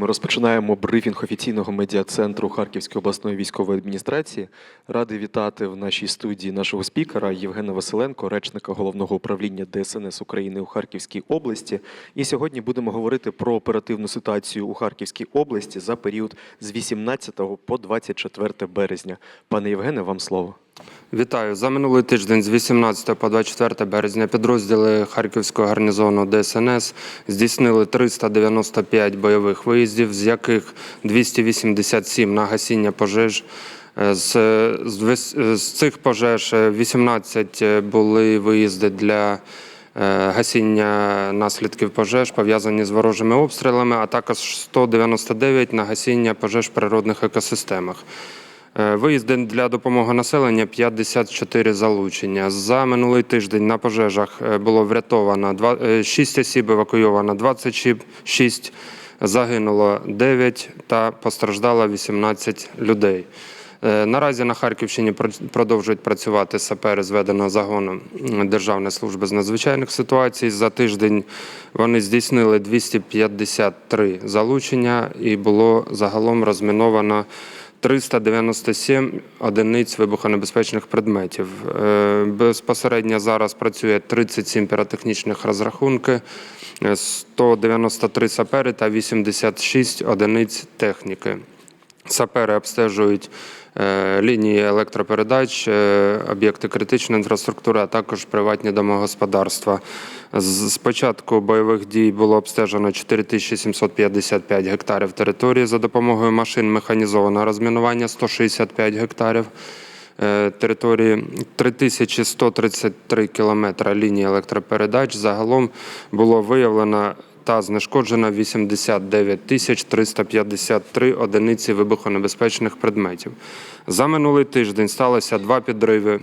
Ми розпочинаємо брифінг офіційного медіа-центру Харківської обласної військової адміністрації. Радий вітати в нашій студії нашого спікера Євгена Василенко, речника головного управління ДСНС України у Харківській області. І сьогодні будемо говорити про оперативну ситуацію у Харківській області за період з 18 по 24 березня. Пане Євгене, вам слово. Вітаю. За минулий тиждень з 18 по 24 березня підрозділи Харківського гарнізону ДСНС здійснили 395 бойових виїздів, з яких 287 на гасіння пожеж. Е, З, з, з цих пожеж е, 18 були виїзди для е, гасіння наслідків пожеж, пов'язані з ворожими обстрілами, а також 199 на гасіння пожеж в природних екосистемах. Е, Виїзди для допомоги населення 54 залучення. За минулий тиждень на пожежах е, було врятовано 6 осіб, евакуйовано 26, загинуло 9 та постраждало 18 людей. Е, Наразі на Харківщині продовжують працювати сапери зведеного загону Державної служби з надзвичайних ситуацій. За тиждень вони здійснили 253 залучення і було загалом розміновано 397 одиниць вибухонебезпечних предметів. Е, Безпосередньо зараз працює 37 піротехнічних розрахунки, е, 193 сапери та 86 одиниць техніки. Сапери обстежують е, лінії електропередач, е, об'єкти критичної інфраструктури, а також приватні домогосподарства. З початку бойових дій було обстежено 4755 гектарів території за допомогою машин механізованого розмінування 165 гектарів е, території 3133 кілометри лінії електропередач. Загалом було виявлено та знешкоджено 89 тисяч 353 одиниці вибухонебезпечних предметів. За минулий тиждень сталося два підриви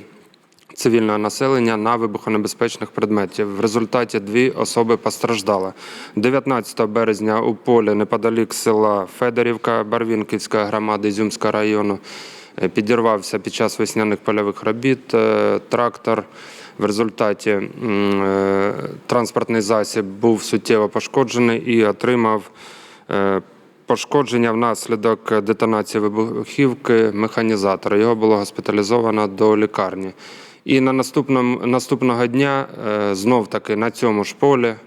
цивільного населення на вибухонебезпечних предметів. В результаті дві особи постраждали. 19 березня у полі неподалік села Федорівка Барвінківської громади Ізюмського району підірвався під час весняних польових робіт е, трактор. В результаті е, транспортний засіб був суттєво пошкоджений і отримав е, пошкодження внаслідок детонації вибухівки механізатора. Його було госпіталізовано до лікарні. І на наступному наступного дня е, знов таки на цьому ж полі е,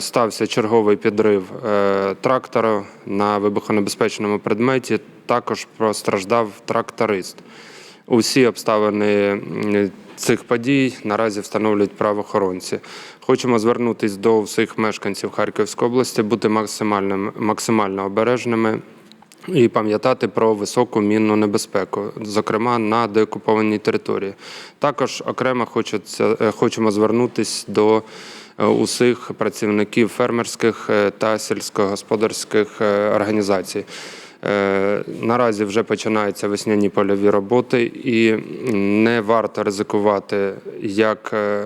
стався черговий підрив е, трактора на вибухонебезпечному предметі. Також постраждав тракторист. Усі обставини цих подій наразі встановлюють правоохоронці. Хочемо звернутися до всіх мешканців Харківської області, бути максимально, максимально обережними і пам'ятати про високу мінну небезпеку, зокрема на деокупованій території. Також окремо хочеться, е, хочемо звернутися до е, усіх працівників фермерських е, та сільськогосподарських е, організацій. Е, Наразі вже починаються весняні польові роботи, і не варто ризикувати як е,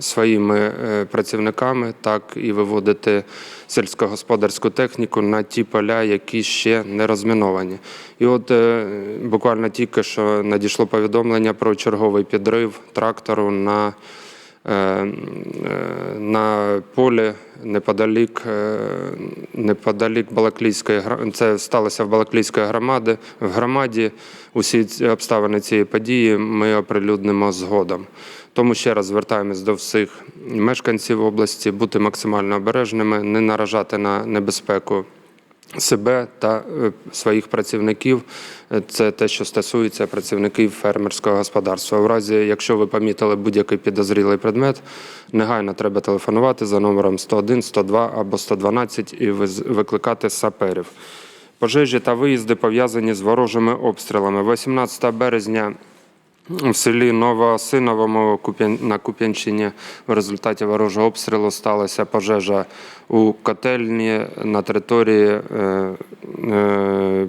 своїми е, працівниками, так і виводити сільськогосподарську техніку на ті поля, які ще не розміновані. І от е, буквально тільки що надійшло повідомлення про черговий підрив трактору на е, е, на полі неподалік, е, неподалік Балаклійської це сталося в Балаклійської громади. В громаді усі обставини цієї події ми оприлюднимо згодом. Тому ще раз звертаємось до всіх мешканців області бути максимально обережними, не наражати на небезпеку себе та е, своїх працівників. Е, Це те, що стосується працівників фермерського господарства. У разі, якщо ви помітили будь-який підозрілий предмет, негайно треба телефонувати за номером 101, 102 або 112 і викликати саперів. Пожежі та виїзди пов'язані з ворожими обстрілами. 18 березня в селі Новосиновому на Куп'янщині в результаті ворожого обстрілу сталася пожежа у котельні на території, е, е,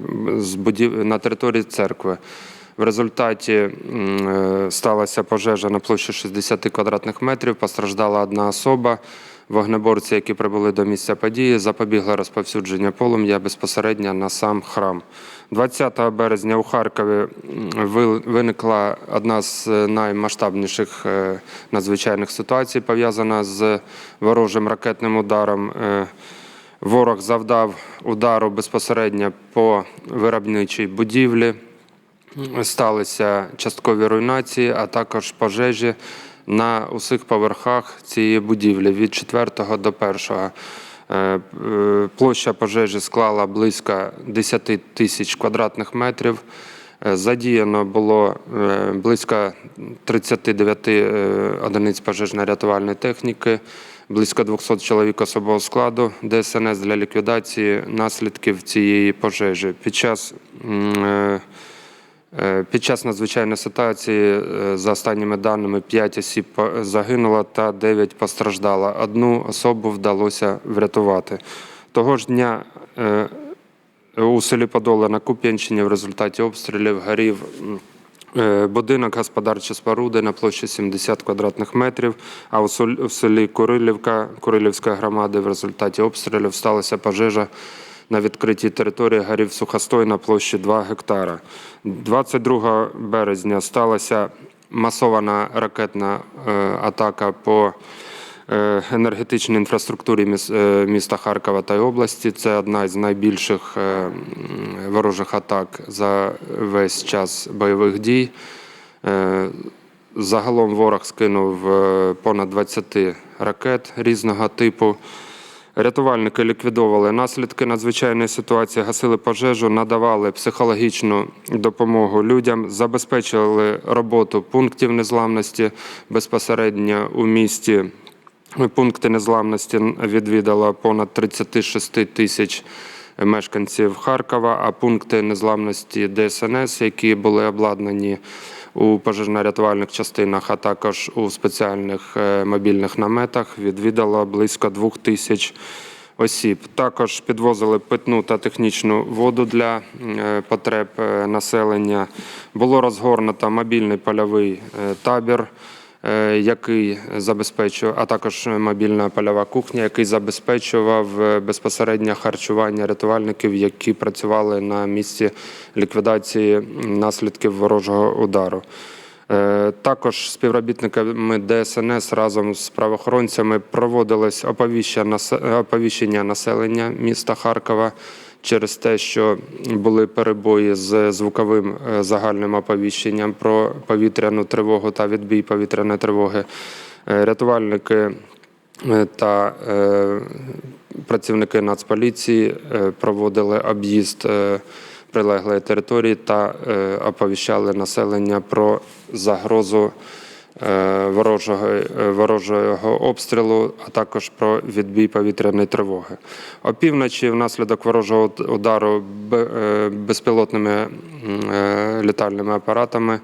на території церкви. В результаті е, сталася пожежа на площі 60 квадратних метрів. Постраждала одна особа. Вогнеборці, які прибули до місця події, запобігли розповсюдження полум'я безпосередньо на сам храм. 20 березня у Харкові виникла одна з е, наймасштабніших е, надзвичайних ситуацій, пов'язана з ворожим ракетним ударом. Е, Ворог завдав удару безпосередньо по виробничій будівлі. Сталися часткові руйнації, а також пожежі на усіх поверхах цієї будівлі від 4 до 1. Е, е, Площа пожежі склала близько 10 тисяч квадратних метрів. Е, Задіяно було близько 39 е, одиниць пожежно-рятувальної техніки, близько 200 чоловік особового складу ДСНС для ліквідації наслідків цієї пожежі. Під час Під час надзвичайної ситуації, е, за останніми даними, 5 осіб загинуло та 9 постраждало. Одну особу вдалося врятувати. Того ж дня е, у селі Подоле на Куп'янщині в результаті обстрілів горів е, будинок господарчі споруди на площі 70 квадратних метрів, а у селі Курилівка Курилівської громади в результаті обстрілів сталася пожежа на відкритій території горів Сухостой на площі 2 гектара. 22 березня сталася масована ракетна е, атака по е, енергетичній інфраструктурі е, міста Харкова та області. Це одна з найбільших ворожих атак за весь час бойових дій. Загалом ворог скинув понад 20 ракет різного типу. Рятувальники ліквідовували наслідки надзвичайної ситуації, гасили пожежу, надавали психологічну допомогу людям, забезпечили роботу пунктів незламності безпосередньо у місті. Пункти незламності відвідало понад 36 тисяч мешканців Харкова, а пункти незламності ДСНС, які були обладнані у пожежно-рятувальних частинах, а також у спеціальних е, мобільних наметах, відвідало близько двох тисяч осіб. Також підвозили питну та технічну воду для е, потреб е, населення. Було розгорнуто мобільний польовий табір який забезпечував, а також мобільна польова кухня, який забезпечував е, безпосередньо харчування рятувальників, які працювали на місці ліквідації наслідків ворожого удару. Е, Також співробітниками ДСНС разом з правоохоронцями проводилось оповіщення населення міста Харкова через те, що були перебої з звуковим е, загальним оповіщенням про повітряну тривогу та відбій повітряної тривоги. Е, Рятувальники е, та працівники Нацполіції проводили об'їзд прилеглої території та оповіщали населення про загрозу ворожого, е, ворожого обстрілу, а також про відбій повітряної тривоги. Опівночі внаслідок ворожого удару е, безпілотними е, літальними апаратами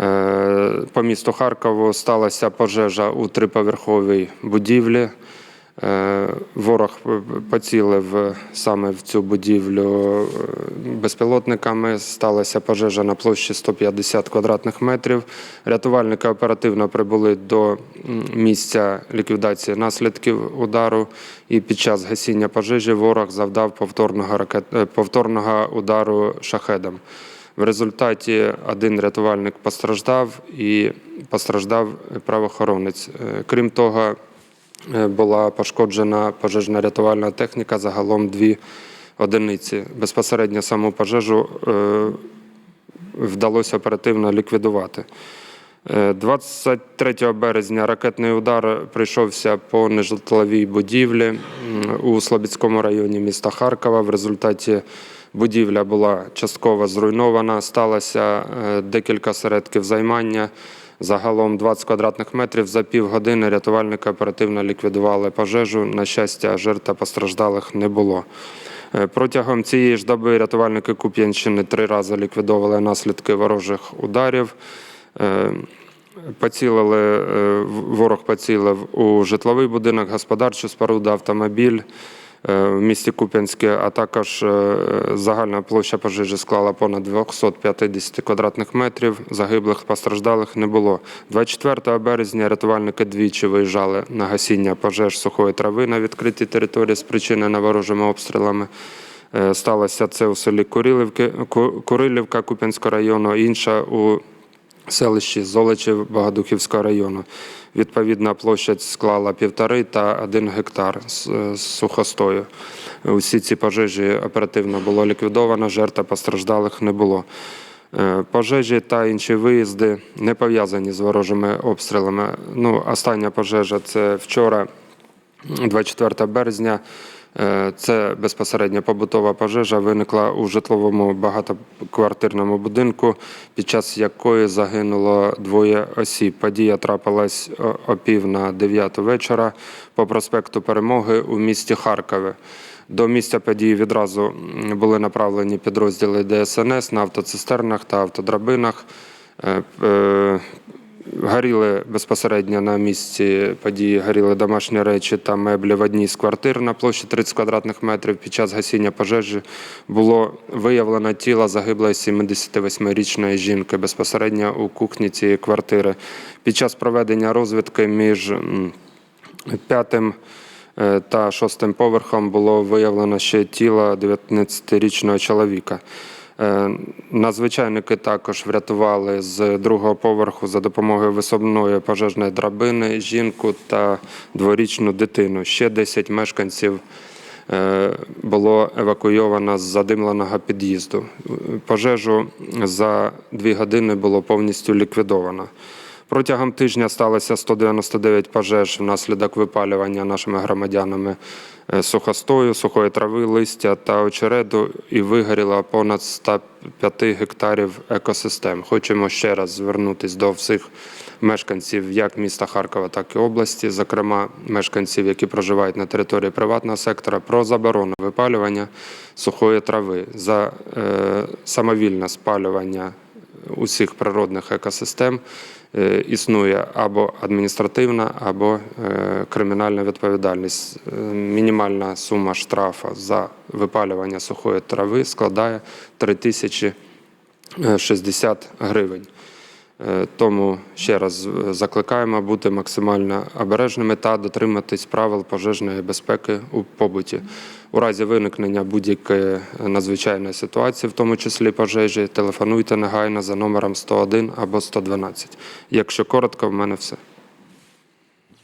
Е, По місту Харкову сталася пожежа у триповерховій будівлі. Е, Ворог поцілив саме в цю будівлю е, безпілотниками. Сталася пожежа на площі 150 квадратних метрів. Рятувальники оперативно прибули до місця ліквідації наслідків удару. І під час гасіння пожежі ворог завдав повторного ракет... е, повторного удару шахедом. В результаті один рятувальник постраждав і постраждав правоохоронець. Е, Крім того, е, була пошкоджена пожежна рятувальна техніка, загалом дві одиниці. Безпосередньо саму пожежу е, вдалося оперативно ліквідувати. Е, 23 березня ракетний удар прийшовся по нежитловій будівлі у Слобідському районі міста Харкова. В результаті будівля була частково зруйнована. Сталося е, декілька середків займання. Загалом 20 квадратних метрів за півгодини рятувальники оперативно ліквідували пожежу. На щастя, жертв та постраждалих не було. Е, Протягом цієї ж доби рятувальники Куп'янщини три рази ліквідовували наслідки ворожих ударів. Е, Поцілили, ворог поцілив у житловий будинок, господарчу споруду, автомобіль в місті Куп'янське, а також е, загальна площа пожежі склала понад 250 квадратних метрів. Загиблих постраждалих не було. 24 березня рятувальники двічі виїжджали на гасіння пожеж сухої трави на відкритій території, спричинена ворожими обстрілами. Е, Сталося це у селі Курилівки, Курилівка Куп'янського району, інша у селищі Золочів Богодухівського району. Відповідна площадь склала півтори та один гектар з з сухостою. Усі ці пожежі оперативно було ліквідовано, жертв постраждалих не було. Е, Пожежі та інші виїзди не пов'язані з ворожими обстрілами. Ну, остання пожежа це вчора, 24 березня. Е, Це безпосередньо побутова пожежа виникла у житловому багатоквартирному будинку, під час якої загинуло двоє осіб. Подія трапилась о- пів на дев'яту вечора по проспекту Перемоги у місті Харкові. До місця події відразу були направлені підрозділи ДСНС на автоцистернах та автодрабинах. Горіли безпосередньо на місці події, горіли домашні речі та меблі в одній з квартир на площі 30 квадратних метрів. Під час гасіння пожежі було виявлено тіло загиблої 78-річної жінки безпосередньо у кухні цієї квартири. Під час проведення розвідки між п'ятим е, та шостим поверхом було виявлено ще тіло 19-річного чоловіка. Е, Надзвичайники також врятували з другого поверху за допомогою висобної пожежної драбини жінку та дворічну дитину. Ще 10 мешканців е, було евакуйовано з задимленого під'їзду. Пожежу за дві години було повністю ліквідовано. Протягом тижня сталося 199 пожеж внаслідок випалювання нашими громадянами е, сухостою, сухої трави, листя та очереду і вигоріло понад 105 гектарів екосистем. Хочемо ще раз звернутися до всіх мешканців як міста Харкова, так і області, зокрема мешканців, які проживають на території приватного сектора, про заборону випалювання сухої трави за е, самовільне спалювання усіх природних екосистем існує або адміністративна, або е, кримінальна відповідальність. Е, Мінімальна сума штрафу за випалювання сухої трави складає 3060 гривень. Е, Тому ще раз е, закликаємо бути максимально обережними та дотриматись правил пожежної безпеки у побуті. У разі виникнення будь-якої надзвичайної ситуації, в тому числі пожежі, телефонуйте негайно за номером 101 або 112. Якщо коротко, в мене все.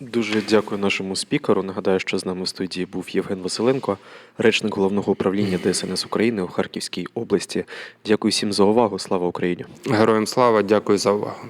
Дуже дякую нашому спікеру. Нагадаю, що з нами в студії був Євген Василенко, речник головного управління ДСНС України у Харківській області. Дякую всім за увагу. Слава Україні! Героям слава, дякую за увагу.